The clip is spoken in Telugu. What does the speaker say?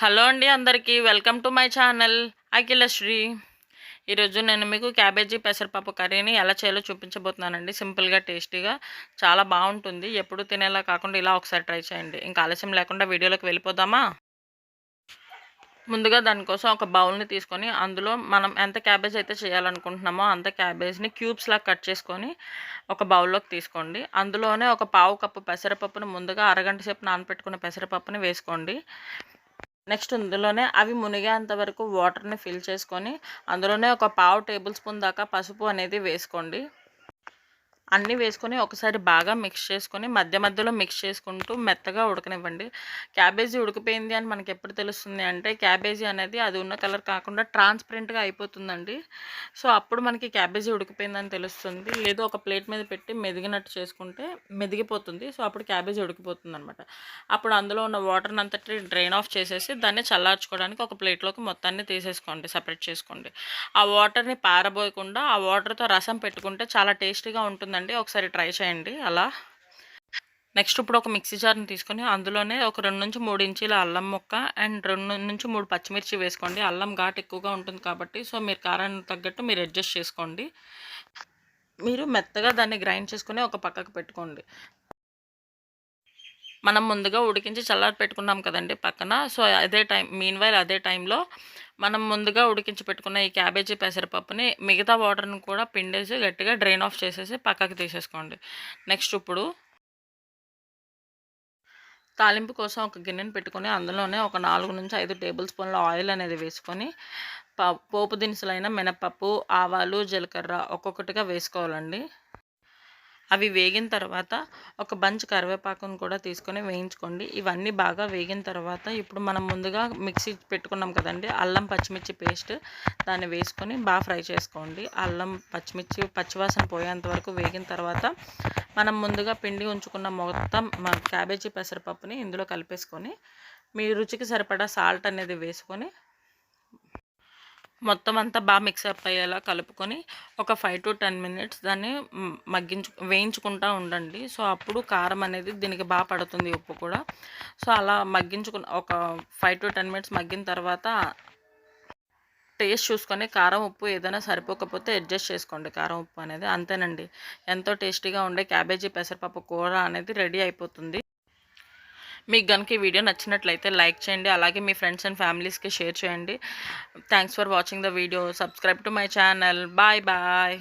హలో అండి అందరికీ. Welcome to my channel. Akhilasri. ఈరోజు నేను మీకు క్యాబేజీ పెసరపప్పు కర్రీని ఎలా చేయాలో చూపించబోతున్నానండి. సింపుల్గా టేస్టీగా. చాలా బాగుంటుంది. ఎప్పుడు తినేలా కాకుండా ఇలా ఒకసారి ట్రై చేయండి. ఇంకా ఆలస్యం లేకుండా వీడియోలోకి వెళ్ళిపోదామా? ముందుగా దానికోసం ఒక బౌల్ని తీసుకొని అందులో మనం ఎంత క్యాబేజ్ అయితే చేయాలనుకుంటున్నామో అంత క్యాబేజ్ని క్యూబ్స్లా కట్ చేసుకొని ఒక బౌల్లోకి తీసుకోండి. అందులోనే ఒక పావు కప్పు పెసరపప్పును ముందుగా అరగంట సేపు నానపెట్టుకున్న పెసరపప్పుని వేసుకోండి. నెక్స్ట్ ఇందులోనే అవి మునిగేంత వరకు వాటర్ని ఫిల్ చేసుకొని అందులోనే ఒక పావు టేబుల్ స్పూన్ దాకా పసుపు అనేది వేసుకోండి. అన్నీ వేసుకొని ఒకసారి బాగా మిక్స్ చేసుకొని మధ్య మధ్యలో మిక్స్ చేసుకుంటూ మెత్తగా ఉడకనివ్వండి. క్యాబేజీ ఉడికిపోయింది అని మనకి ఎప్పుడు తెలుస్తుంది అంటే క్యాబేజీ అనేది అది ఉన్న కలర్ కాకుండా ట్రాన్స్పరెంట్గా అయిపోతుందండి. సో అప్పుడు మనకి క్యాబేజీ ఉడికిపోయిందని తెలుస్తుంది. లేదు ఒక ప్లేట్ మీద పెట్టి మెదిగినట్టు చేసుకుంటే మెదిగిపోతుంది. సో అప్పుడు క్యాబేజీ ఉడికిపోతుంది అనమాట అప్పుడు అందులో ఉన్న వాటర్ని అంతటి డ్రైన్ ఆఫ్ చేసేసి దాన్ని చల్లార్చుకోవడానికి ఒక ప్లేట్లోకి మొత్తాన్ని తీసేసుకోండి సపరేట్ చేసుకోండి. ఆ వాటర్ని పారబోయకుండా ఆ వాటర్తో రసం పెట్టుకుంటే చాలా టేస్టీగా ఉంటుంది ఉంటుందండి ఒకసారి ట్రై చేయండి అలా. నెక్స్ట్ ఇప్పుడు ఒక మిక్సీ జార్ని తీసుకొని అందులోనే ఒక రెండు నుంచి మూడు ఇంచీల అల్లం ముక్క అండ్ రెండు నుంచి మూడు పచ్చిమిర్చి వేసుకోండి. అల్లం ఘాటు ఎక్కువగా ఉంటుంది కాబట్టి సో మీరు కారానికి తగ్గట్టు మీరు అడ్జస్ట్ చేసుకోండి. మీరు మెత్తగా దాన్ని గ్రైండ్ చేసుకొని ఒక పక్కకు పెట్టుకోండి. మనం ముందుగా ఉడికించి చల్లారి పెట్టుకున్నాం కదండి పక్కన. సో అదే టైం మీన్ వైల్ అదే టైంలో మనం ముందుగా ఉడికించి పెట్టుకున్న ఈ క్యాబేజీ పెసరపప్పుని మిగతా వాటర్ని కూడా పిండేసి గట్టిగా డ్రైన్ ఆఫ్ చేసేసి పక్కకు తీసేసుకోండి. నెక్స్ట్ ఇప్పుడు తాలింపు కోసం ఒక గిన్నెని పెట్టుకొని అందులోనే ఒక నాలుగు నుంచి ఐదు టేబుల్ స్పూన్ల ఆయిల్ అనేది వేసుకొని పోపు దినుసులైన మినపప్పు ఆవాలు జీలకర్ర ఒక్కొక్కటిగా వేసుకోవాలండి. అవి వేగిన తర్వాత ఒక బంచ్ కరివేపాకును కూడా తీసుకొని వేయించుకోండి. ఇవన్నీ బాగా వేగిన తర్వాత ఇప్పుడు మనం ముందుగా మిక్సీ పెట్టుకున్నాం కదండి అల్లం పచ్చిమిర్చి పేస్ట్ దాన్ని వేసుకొని బాగా ఫ్రై చేసుకోండి. అల్లం పచ్చిమిర్చి పచ్చివాసన పోయేంత వరకు వేగిన తర్వాత మనం ముందుగా పిండి ఉంచుకున్న మొత్తం క్యాబేజీ పెసరపప్పుని ఇందులో కలిపేసుకొని మీ రుచికి సరిపడా సాల్ట్ అనేది వేసుకొని మొత్తం అంతా బాగా మిక్సప్ అయ్యేలా కలుపుకొని ఒక ఫైవ్ టు టెన్ మినిట్స్ దాన్ని మగ్గించు వేయించుకుంటూ ఉండండి. సో అప్పుడు కారం అనేది దీనికి బాగా పడుతుంది ఉప్పు కూడా. సో అలా మగ్గించుకున్న ఒక ఫైవ్ టు టెన్ మినిట్స్ మగ్గిన తర్వాత టేస్ట్ చూసుకొని కారం ఉప్పు ఏదైనా సరిపోకపోతే అడ్జస్ట్ చేసుకోండి కారం ఉప్పు అనేది. అంతేనండి. ఎంతో టేస్టీగా ఉండే క్యాబేజీ పెసరపప్పు కూర అనేది రెడీ అయిపోతుంది. మీకు కనుక ఈ వీడియో నచ్చినట్లయితే లైక్ చేయండి అలాగే మీ ఫ్రెండ్స్ అండ్ ఫ్యామిలీస్కి షేర్ చేయండి. Thanks for watching the video subscribe to my channel bye bye